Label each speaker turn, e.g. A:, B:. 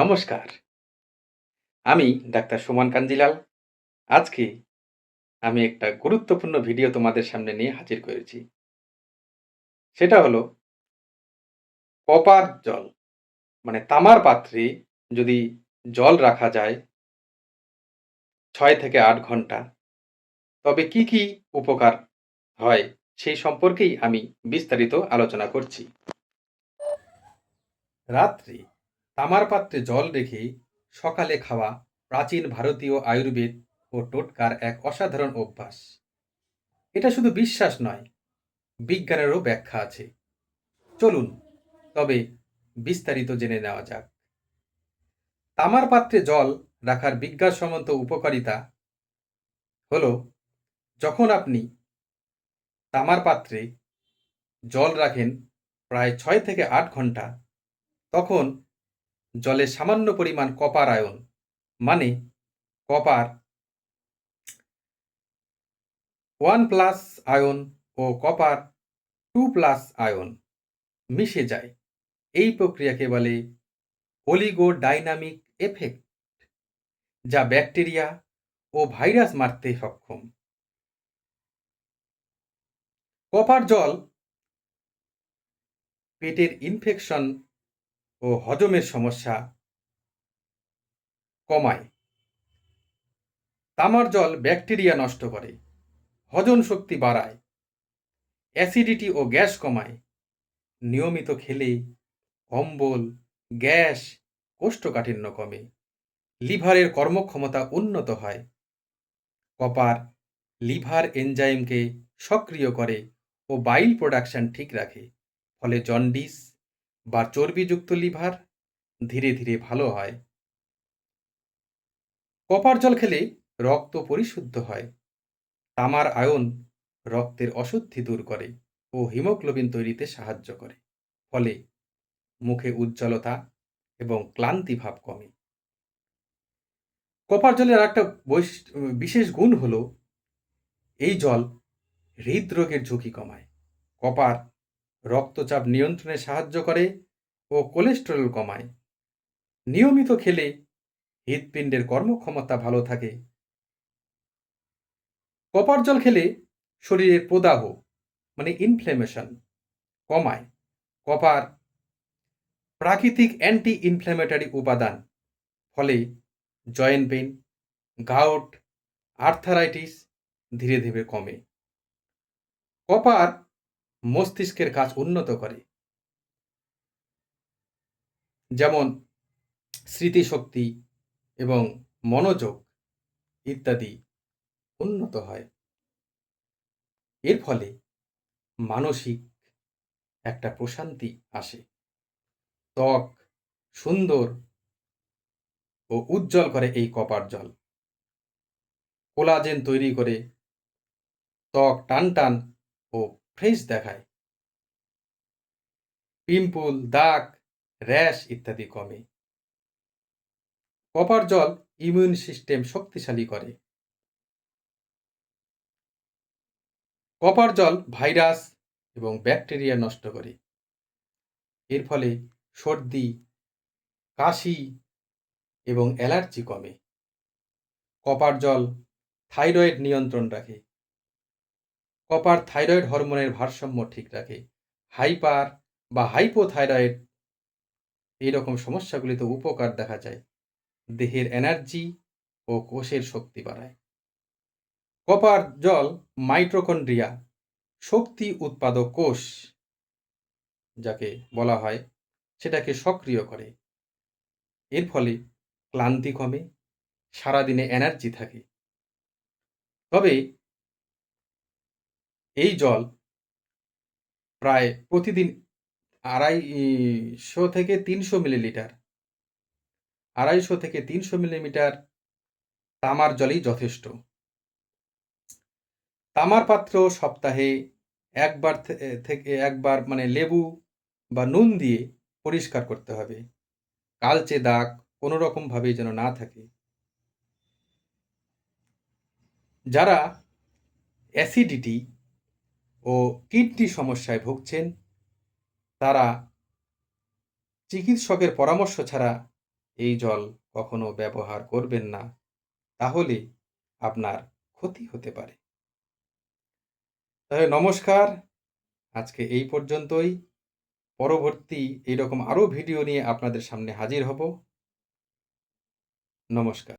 A: নমস্কার। আমি ডাক্তার সুমন কাঞ্জিলাল। আজকে আমি একটা গুরুত্বপূর্ণ ভিডিও তোমাদের সামনে নিয়ে হাজির করেছি। সেটা হলো কপার জল মানে তামার পাত্রে যদি জল রাখা যায় ছয় থেকে আট ঘণ্টা, তবে কি কি উপকার হয় সেই সম্পর্কেই আমি বিস্তারিত আলোচনা করছি। রাত্রে তামার পাত্রে জল রেখে সকালে খাওয়া প্রাচীন ভারতীয় আয়ুর্বেদ ও টোটকার এক অসাধারণ অভ্যাস। এটা শুধু বিশ্বাস নয়, বিজ্ঞানেরও ব্যাখ্যা আছে। চলুন, তবে বিস্তারিত জেনে নেওয়া যাক। তামার পাত্রে জল রাখার বিজ্ঞানসম্মত উপকারিতা হল, যখন আপনি তামার পাত্রে জল রাখেন প্রায় ছয় থেকে আট ঘণ্টা, তখন জলে সামান্য পরিমাণ কপার আয়ন মানে কপার ওয়ান প্লাস আয়ন ও কপার টু প্লাস আয়ন মিশে যায়। এই প্রক্রিয়াকে বলে অলিগো ডাইনামিক এফেক্ট যা ব্যাকটেরিয়া ও ভাইরাস মারতে সক্ষম। কপার জল পেটের ইনফেকশন ও হজমের সমস্যা কমায়। তামার জল ব্যাকটেরিয়া নষ্ট করে, হজম শক্তি বাড়ায়, অ্যাসিডিটি ও গ্যাস কমায়। নিয়মিত খেলে অম্বল, গ্যাস, কোষ্ঠকাঠিন্য কমে, লিভারের কর্মক্ষমতা উন্নত হয়। কপার, লিভার এনজাইমকে সক্রিয় করে ও বাইল প্রোডাকশন ঠিক রাখে, ফলে জন্ডিস বা চর্বিযুক্ত লিভার ধীরে ধীরে ভালো হয়। কপার জল খেলে রক্ত পরিশুদ্ধ হয়। তামার আয়ন রক্তের অশুদ্ধি দূর করে ও হিমোগ্লোবিন তৈরিতে সাহায্য করে। ফলে মুখে উজ্জ্বলতা এবং ক্লান্তি ভাব কমে। কপার জলের একটা বিশেষ গুণ হলো এই জল হৃদরোগের ঝুঁকি কমায়। কপার রক্তচাপ নিয়ন্ত্রণে সাহায্য করে ও কোলেস্টেরল কমায়। নিয়মিত খেলে হৃৎপিণ্ডের কর্মক্ষমতা ভালো থাকে। কপার জল খেলে শরীরের প্রদাহ মানে ইনফ্লেমেশন কমায়। কপার প্রাকৃতিক অ্যান্টি ইনফ্ল্যামেটারি উপাদান, ফলে জয়েন্ট পেন গাউট আর্থারাইটিস ধীরে ধীরে কমে। কপার মস্তিষ্কের কাজ উন্নত করে। যেমন স্মৃতিশক্তি এবং মনোযোগ ইত্যাদি উন্নত হয়। এর ফলে মানসিক একটা প্রশান্তি আসে। ত্বক সুন্দর ও উজ্জ্বল করে এই কপার জল। কোলাজেন তৈরি করে ত্বক টান টান ও ফ্রেশ দেখায়। পিম্পল, দাগ র্যাশ ইত্যাদি কমে। কপার জল ইমিউন সিস্টেম শক্তিশালী করে। কপার জল ভাইরাস এবং ব্যাকটেরিয়া নষ্ট করে। এর ফলে সর্দি, কাশি এবং অ্যালার্জি কমে। কপার জল থাইরয়েড নিয়ন্ত্রণ রাখে। কপার থাইরয়েড হরমোনের ভারসাম্য ঠিক রাখে। হাইপার বা হাইপোথাইরয়েড এইরকম সমস্যাগুলিতে উপকার দেখা যায়। দেহের এনার্জি ও কোষের শক্তি বাড়ায়। কপার জল মাইট্রোকন্ড্রিয়া শক্তি উৎপাদক কোষ যাকে বলা হয়, সেটাকে সক্রিয় করে। এর ফলে ক্লান্তি কমে, সারাদিনে এনার্জি থাকে। তবে এই জল প্রায় প্রতিদিন আড়াইশো থেকে তিনশো মিলিলিটার, আড়াইশো থেকে তিনশো মিলিমিটার তামার জলই যথেষ্ট। তামার পাত্র সপ্তাহে একবার থেকে একবার মানে লেবু বা নুন দিয়ে পরিষ্কার করতে হবে। কালচে দাগ কোনো রকমভাবে যেন না থাকে। যারা অ্যাসিডিটি ও কিডনি সমস্যায় ভুগছেন, তারা চিকিৎসকের পরামর্শ ছাড়া এই জল কখনো ব্যবহার করবেন না, তাহলে আপনার ক্ষতি হতে পারে। তাহলে নমস্কার, আজকে এই পর্যন্তই। পরবর্তী এইরকম আরও ভিডিও নিয়ে আপনাদের সামনে হাজির হব। নমস্কার।